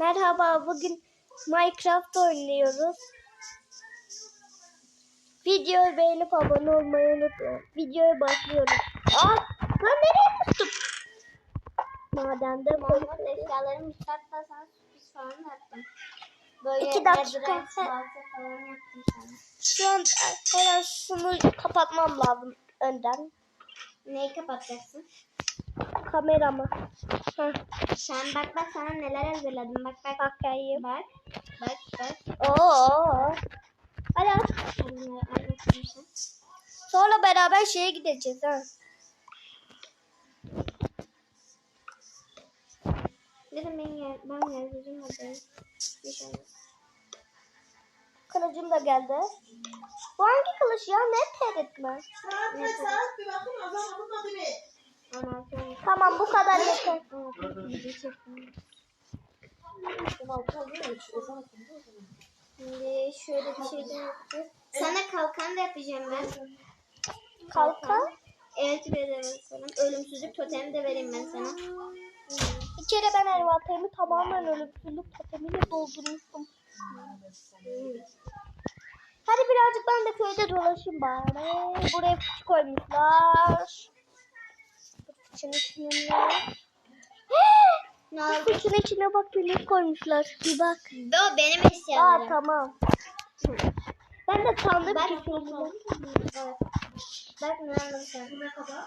Merhaba, bugün Minecraft oynuyoruz. Videoyu beğenip abone olmayı unutmayın. Videoya başlıyoruz. Aa, lan nereye tuttum? Madende Mahmut eşyalarımı sana sürpriz falan yaptım. Böyle İki dakika. falan yaptım. Şu an hemen şunu kapatmam lazım önden. Neyi kapatacaksın? Kameramı. Heh, Sen bak bak sana neler hazırladım. Bak bak. bakayım. Bak. Bak bak. Oo. Sen. Sonra beraber şeye gideceğiz ha. Dedim ben yer, ben yazacağım hadi. Şey. Kılıcım da geldi. Bu hangi kılıç ya? Ne teretme? Saat kaç saat bir bakın o zaman unutmadı bir. 16 olmuş. Tamam bu kadar yeter. 16 video çektim. Şimdi şöyle bir şey de yapacağız. Sana kalkan da yapacağım ben. Kalkan. Evet veririm sana. Ölümsüzlük totemi de vereyim ben sana. Bir kere ben envanterimi tamamen ölümsüzlük totemiyle doldurmuştum. Hadi birazcık ben de köyde dolaşayım bari. Buraya fıçı koymuşlar. İçine ne? Ne oldu? İçine bak bilet koymuşlar. Bir bak. Bu benim Aa eşyalarım. tamam. Ben de sandım ki. Bak ne. Ne kadar?